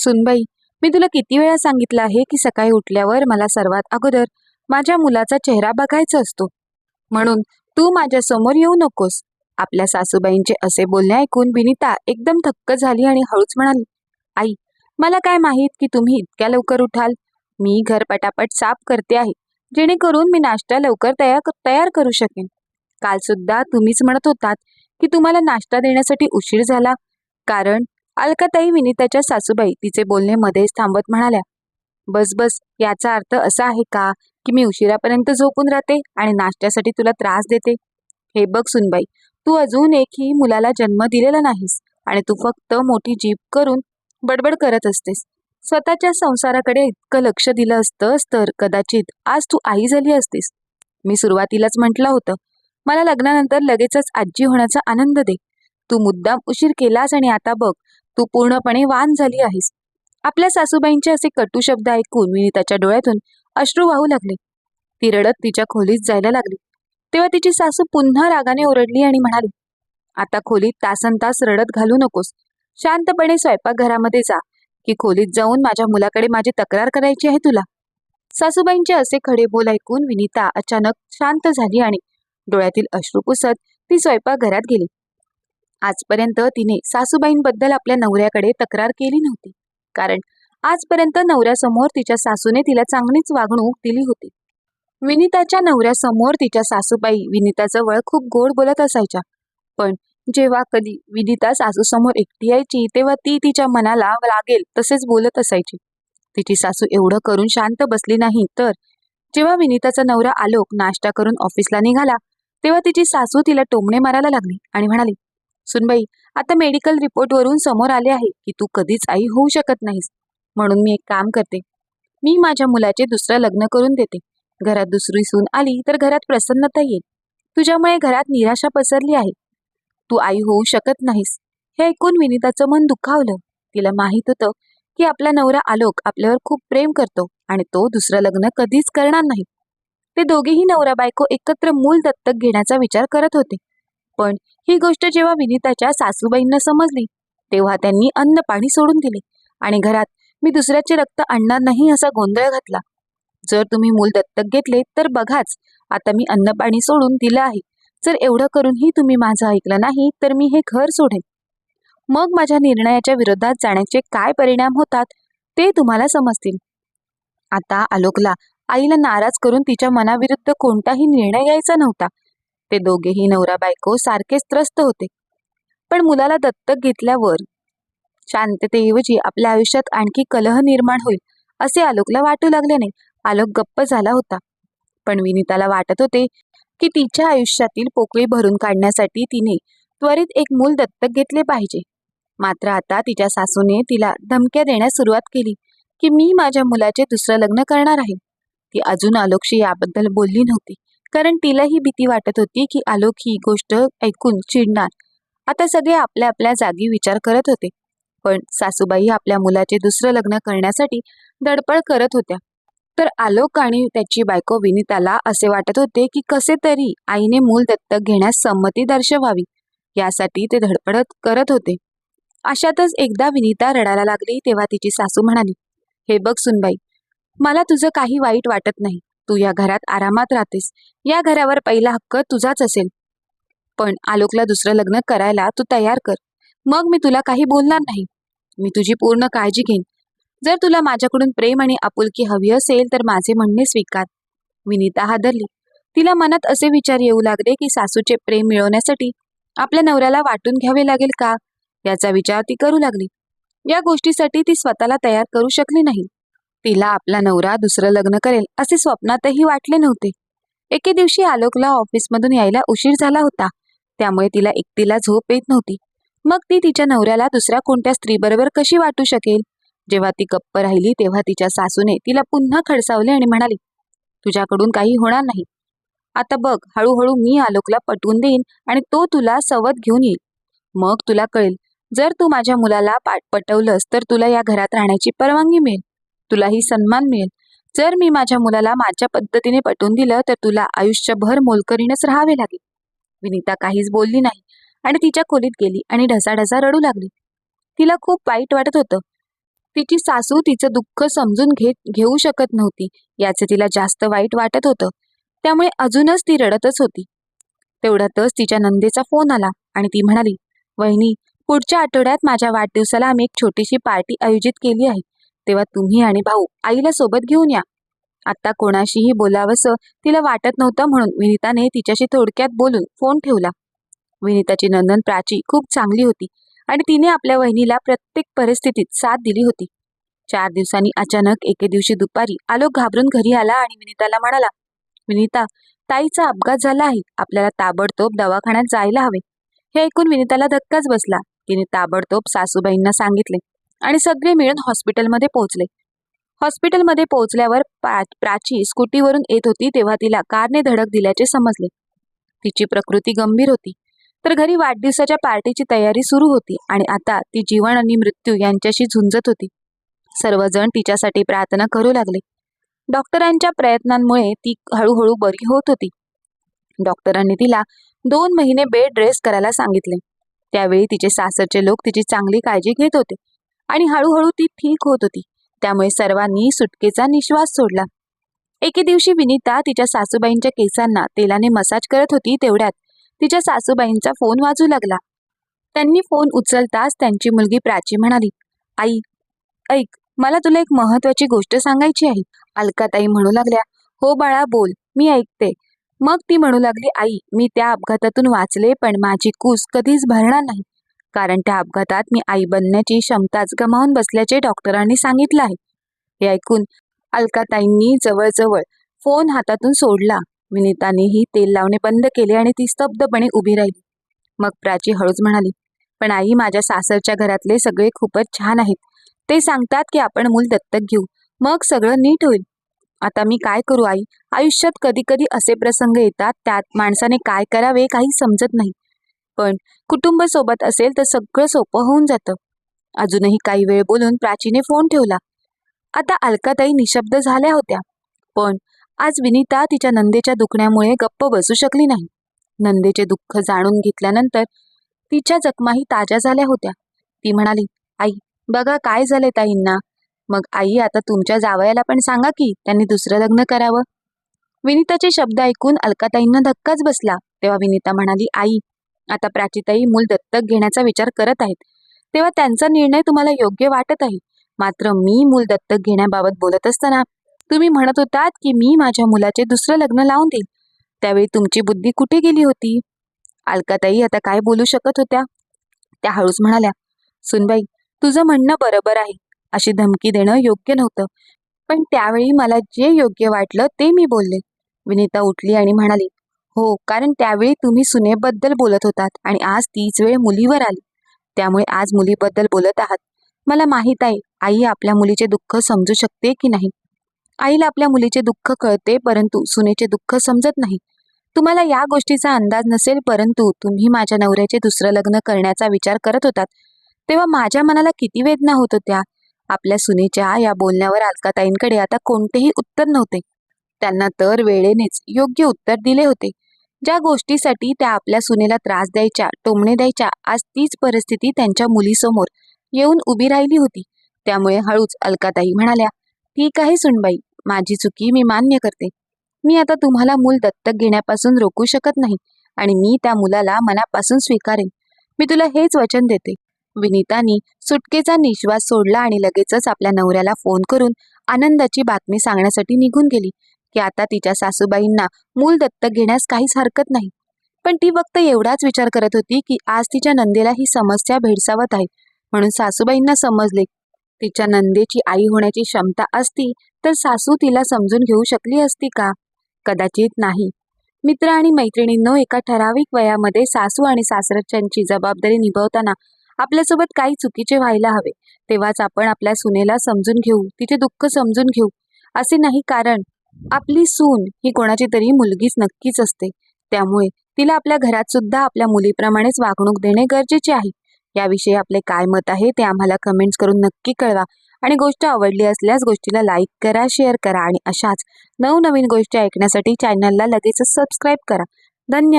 सुनबाई मी तुला किती वेळा सांगितलं आहे की सकाळी उठल्यावर मला सर्वात अगोदर माझ्या मुलाचा चेहरा बघायचा असतो. म्हणून तू माझ्यासमोर येऊ नकोस. आपल्या सासूबाईंचे असे बोलणे ऐकून विनिता एकदम थक्क झाली आणि हळूच म्हणाली आई मला काय माहीत की तुम्ही इतक्या लवकर उठाल? मी घर पटापट साफ करते आहे जेणेकरून मी नाश्ता लवकर तयार तयार करू शकेन. काल सुद्धा तुम्हीच म्हणत होतात की तुम्हाला नाश्ता देण्यासाठी उशीर झाला. कारण अलकाताई विनिताच्या सासूबाई तिचे बोलणे मध्येच थांबत म्हणाल्या बस बस याचा अर्थ असा आहे का की मी उशिरापर्यंत झोपून राहते आणि नाश्त्यासाठी तुला त्रास देते? हे बघ सुनबाई तू अजून एकही मुलाला जन्म दिलेला नाहीस आणि तू फक्त मोठी जीप करून बडबड करत असतेस. स्वतःच्या संसाराकडे इतकं लक्ष दिलं असतंस तर कदाचित आज तू आई झाली असतीस. मी सुरुवातीलाच म्हटलं होतं मला लग्नानंतर लगेचच आजी होण्याचा आनंद दे. तू मुद्दाम उशीर केलास आणि आता बघ तू पूर्णपणे वान झाली आहेस. आपल्या सासूबाईंचे असे कटू शब्द ऐकून विनिताच्या डोळ्यातून अश्रू वाहू लागले. ती रडत तिच्या खोलीत जायला लागली. तेव्हा तिची सासू पुन्हा रागाने ओरडली आणि म्हणाली आता खोलीत तासन तास रडत घालू नकोस. शांतपणे स्वयंपाकघरामध्ये जा की खोलीत जाऊन माझ्या मुलाकडे माझी तक्रार करायची आहे तुला. सासूबाईंचे असे खडे बोल ऐकून विनिता अचानक शांत झाली आणि डोळ्यातील अश्रू पुसत ती स्वयंपाकघरात गेली. आजपर्यंत तिने सासूबाईंबद्दल आपल्या नवऱ्याकडे तक्रार केली नव्हती. कारण आजपर्यंत नवऱ्यासमोर तिच्या सासूने तिला चांगलीच वागणूक दिली होती. विनिताच्या नवऱ्यासमोर तिच्या सासूबाई विनिताजवळ खूप गोड बोलत असायच्या. पण जेव्हा कधी विनिता सासूसमोर एकटी यायची तेव्हा ती तिच्या मनाला लागेल तसेच बोलत असायची. तिची सासू एवढं करून शांत बसली नाही तर जेव्हा विनिताचा नवरा आलोक नाश्ता करून ऑफिसला निघाला तेव्हा तिची सासू तिला टोमणे मारायला लागली आणि म्हणाली सुनबाई आता मेडिकल रिपोर्टवरून समोर आले आहे की तू कधीच आई होऊ शकत नाहीस. म्हणून मी एक काम करते. मी माझ्या मुलाचे दुसरं लग्न करून देते. घरात दुसरी सून आली तर घरात प्रसन्नता येईल. तुझ्यामुळे घरात निराशा पसरली आहे. तू आई होऊ शकत नाहीस. हे ऐकून विनिताचं मन दुखावलं. तिला माहीत होतं की आपला नवरा आलोक आपल्यावर खूप प्रेम करतो आणि तो दुसरं लग्न कधीच करणार नाही. ते दोघेही नवरा बायको एकत्र मूल दत्तक घेण्याचा विचार करत होते. पण ही गोष्ट जेव्हा विनिताच्या सासूबाईंना समजली तेव्हा त्यांनी अन्न पाणी सोडून दिले आणि घरात मी दुसऱ्याचे रक्त आणणार नाही असा गोंधळ घातला. जर तुम्ही मूल दत्तक घेतले तर बघाच. आता मी अन्न पाणी सोडून दिलं आहे. जर एवढं करूनही तुम्ही माझं ऐकलं नाही तर मी हे घर सोडेन. मग माझ्या निर्णयाच्या विरोधात जाण्याचे काय परिणाम होतात ते तुम्हाला समजतील. आता आलोकला आईला नाराज करून तिच्या मनाविरुद्ध कोणताही निर्णय घ्यायचा नव्हता. ते दोघेही नवरा बायको सारखेच त्रस्त होते. पण मुलाला दत्तक घेतल्यावर शांततेऐवजी आपल्या आयुष्यात आणखी कलह निर्माण होईल असे आलोकला वाटू लागले नाही. आलोक गप्प झाला होता. पण विनिताला वाटत होते की तिच्या आयुष्यातील पोकळी भरून काढण्यासाठी तिने त्वरित एक मूल दत्तक घेतले पाहिजे. मात्र आता तिच्या सासूने तिला धमक्या देण्यास सुरुवात केली की मी माझ्या मुलाचे दुसरं लग्न करणार आहे. ती अजून आलोकशी याबद्दल बोलली नव्हती. कारण तिलाही भीती वाटत होती की आलोक ही गोष्ट ऐकून चिडणार. आता सगळे आपल्या आपल्या जागी विचार करत होते. पण सासूबाई आपल्या मुलाचे दुसरं लग्न करण्यासाठी धडपड करत होत्या. तर आलोक आणि त्याची बायको विनिताला असे वाटत होते की कसे तरी आईने मूल दत्तक घेण्यास संमती दर्शवावी. यासाठी ते धडपडत करत होते. अशातच एकदा विनिता रडायला लागली तेव्हा तिची सासू म्हणाली हे बघ सुनबाई मला तुझं काही वाईट वाटत नाही. तू या घरात आरामात राहतेस. या घरावर पहिला हक्क तुझाच असेल. पण आलोकला दुसरं लग्न करायला तू तयार कर. मग मी तुला काही बोलणार नाही. मी तुझी पूर्ण काळजी घेईन. जर तुला माझ्याकडून प्रेम आणि आपुलकी हवी असेल तर माझे म्हणणे स्वीकार. विनीता हादरली. तिला मनात असे विचार येऊ लागले की सासूचे प्रेम मिळवण्यासाठी आपल्या नवऱ्याला वाटून घ्यावे लागेल का? याचा विचार ती करू लागली. या गोष्टीसाठी ती स्वतःला तयार करू शकली नाही. तिला आपला नवरा दुसरं लग्न करेल असे स्वप्नातही वाटले नव्हते. एके दिवशी आलोकला ऑफिसमधून यायला उशीर झाला होता. त्यामुळे तिला एकटीला झोप येत नव्हती. मग ती तिच्या नवऱ्याला दुसऱ्या कोणत्या स्त्रीबरोबर कशी वाटू शकेल? जेव्हा ती गप्प राहिली तेव्हा तिच्या सासूने तिला पुन्हा खडसावले आणि म्हणाली तुझ्याकडून काही होणार नाही. आता बघ हळूहळू मी आलोकला पटवून देईन आणि तो तुला सवत घेऊन येईल. मग तुला कळेल जर तू माझ्या मुलाला पाठ पटवलंस तर तुला या घरात राहण्याची परवानगी मिळेल. तुलाही सन्मान मिळेल. जर मी माझ्या मुलाला माझ्या पद्धतीने पटवून दिलं तर तुला आयुष्यभर मोलकरीनच राहावे लागेल. विनीता काहीच बोलली नाही आणि तिच्या खोलीत गेली आणि ढसाढसा रडू लागली. तिला खूप वाईट वाटत होतं. तिची सासू तिचं दुःख समजून घेत घेऊ शकत नव्हती याचे तिला जास्त वाईट वाटत होतं. त्यामुळे अजूनच ती रडतच होती. तेवढ्यातच तिच्या नंदेचा फोन आला आणि ती म्हणाली वहिनी पुढच्या आठवड्यात माझ्या वाढदिवसाला आम्ही एक छोटीशी पार्टी आयोजित केली आहे. तेव्हा तुम्ही आणि भाऊ आईला सोबत घेऊन या. आता कोणाशीही बोलावंसं तिला वाटत नव्हतं म्हणून विनिताने तिच्याशी थोडक्यात बोलून फोन ठेवला. विनिताची नंदन प्राची खूप चांगली होती आणि तिने आपल्या वहिनीला प्रत्येक परिस्थितीत साथ दिली होती. चार दिवसांनी अचानक एके दिवशी दुपारी आलोक घाबरून घरी आला आणि विनिताला म्हणाला विनिता ताईचा अपघात झाला आहे. आपल्याला ताबडतोब दवाखान्यात जायला हवे. हे ऐकून विनिताला धक्काच बसला. तिने ताबडतोब सासूबाईंना सांगितले आणि सगळे मिळून हॉस्पिटलमध्ये पोहोचले. हॉस्पिटलमध्ये पोहोचल्यावर प्राची स्कूटीवरून येत होती तेव्हा तिला कारने धडक दिल्याचे समजले. तिची प्रकृती गंभीर होती. तर घरी वाढदिवसाच्या पार्टीची तयारी सुरू होती आणि आता ती जीवन आणि मृत्यू यांच्याशी झुंजत होती. सर्वजण तिच्यासाठी प्रार्थना करू लागले. डॉक्टरांच्या प्रयत्नांमुळे ती हळूहळू बरी होत होती. डॉक्टरांनी तिला दोन महिने बेड रेस्ट करायला सांगितले. त्यावेळी तिचे सासरचे लोक तिची चांगली काळजी घेत होते. आणि हळूहळू ती ठीक होत होती. त्यामुळे सर्वांनी सुटकेचा निश्वास सोडला. एके दिवशी विनीता तिच्या सासूबाईंच्या केसांना तेलाने मसाज करत होती तेवढ्यात तिच्या सासूबाईंचा फोन वाजू लागला. त्यांनी फोन उचलताच त्यांची मुलगी प्राची म्हणाली आई ऐक मला तुला एक महत्वाची गोष्ट सांगायची आहे. अलकाताई म्हणू लागल्या हो बाळा बोल मी ऐकते. मग ती म्हणू लागली आई मी त्या अपघातातून वाचले पण माझी कूस कधीच भरणार नाही. कारण त्या अपघातात मी आई बनण्याची क्षमताच गमावून बसल्याचे डॉक्टरांनी सांगितलं आहे. हे ऐकून अलकाताईंनी जवळजवळ फोन हातातून सोडला. विनितानेही तेल लावणे बंद केले आणि ती स्तब्धपणे उभी राहिली. मग प्राची हळूच म्हणाली पण आई माझ्या सासरच्या घरातले सगळे खूपच छान आहेत. ते सांगतात की आपण मूल दत्तक घेऊ. मग सगळं नीट होईल. आता मी काय करू आई? आयुष्यात कधी कधी असे प्रसंग येतात त्यात माणसाने काय करावे काही समजत नाही. पण कुटुंब सोबत असेल तर सगळं सोपं होऊन जातं. अजूनही काही वेळ बोलून प्राचीने फोन ठेवला. आता अलकाताई निशब्द झाल्या होत्या. पण आज विनीता तिच्या नंदेच्या दुखण्यामुळे गप्प बसू शकली नाही. नंदेचे दुःख जाणून घेतल्यानंतर तिच्या जखमाही ताज्या झाल्या होत्या. ती म्हणाली आई बघा काय झाले ताईंना. मग आई आता तुमच्या जावयाला पण सांगा की त्यांनी दुसरं लग्न करावं. विनीताचे शब्द ऐकून अलकाताईंना धक्काच बसला. तेव्हा विनीता म्हणाली आई आता प्राचीताई मूल दत्तक घेण्याचा विचार करत आहेत. तेव्हा त्यांचा निर्णय तुम्हाला योग्य वाटत आहे. मात्र मी मूल दत्तक घेण्याबाबत बोलत असताना तुम्ही म्हणत होतात की मी माझ्या मुलाचे दुसरं लग्न लावून देईल त्यावेळी तुमची बुद्धी कुठे गेली होती? अलकाताई आता काय बोलू शकत होत्या? त्या हळूच म्हणाल्या सुनबाई तुझं म्हणणं बरोबर आहे. अशी धमकी देणं योग्य नव्हतं. पण त्यावेळी मला जे योग्य वाटलं ते मी बोलले. विनीता उठली आणि म्हणाली हो कारण त्यावेळी तुम्ही सुनेबद्दल बोलत होतात आणि आज तीच वेळ मुलीवर आली. त्यामुळे आज मुलीबद्दल बोलत आहात. मला माहीत आहे आई आपल्या मुलीचे दुःख समजू शकते की नाही? आईला आपल्या मुलीचे दुःख कळते परंतु सुनेचे दुःख समजत नाही. तुम्हाला या गोष्टीचा अंदाज नसेल परंतु तुम्ही माझ्या नवऱ्याचे दुसरं लग्न करण्याचा विचार करत होतात. तेव्हा माझ्या मनाला किती वेदना होत होत्या. आपल्या सुनेच्या या बोलण्यावर अलकाताईंकडे आता कोणतेही उत्तर नव्हते. त्यांना तर वेळेनेच योग्य उत्तर दिले होते. ज्या गोष्टीसाठी त्या आपल्या सुनेला त्रास द्यायच्या टोमणे द्यायच्या आज तीच परिस्थिती त्यांच्या मुलीसमोर येऊन उभी राहिली होती. त्यामुळे हळूच अलकाताई म्हणाल्या ठीक आहे सुनबाई माझी चुकी मी मान्य करते. मी आता तुम्हाला मूल दत्तक घेण्यापासून रोखू शकत नाही आणि मी त्या मुलाला मनापासून स्वीकारेन. मी तुला हेच वचन देते. विनीतानी सुटकेचा निश्वास सोडला आणि लगेचच आपल्या नवऱ्याला फोन करून आनंदाची बातमी सांगण्यासाठी निघून गेली. की आता तिच्या सासूबाईंना मूल दत्तक घेण्यास काहीच हरकत नाही. पण ती फक्त एवढाच विचार करत होती की आज तिच्या नंदेला ही समस्या भेडसावत आहे. म्हणून सासूबाईंना समजले तिच्या नंदेची आई होण्याची क्षमता असती तर सासू तिला समजून घेऊ शकली असती का? कदाचित नाही. मित्र आणि मैत्रिणींनो एका ठराविक वयामध्ये सासू आणि सासरच्यांची जबाबदारी निभावताना आपल्यासोबत काही चुकीचे व्हायला हवे तेव्हाच आपण आपल्या सुनेला समजून घेऊ तिचे दुःख समजून घेऊ असे नाही कारण आपली सून ही कोणाची तरी मुलगीच नक्कीच असते. त्यामुळे तिला आपल्या घरात सुद्धा आपल्या मुलीप्रमाणेच वागणूक देणे गरजेचे आहे. याविषयी आपले काय मत आहे ते आम्हाला कमेंट्स करून नक्की कळवा. आणि गोष्ट आवडली असल्यास गोष्टीला लाईक करा शेअर करा आणि अशाच नवनवीन गोष्टी ऐकण्यासाठी चॅनलला लगेचच सबस्क्राईब करा. धन्यवाद.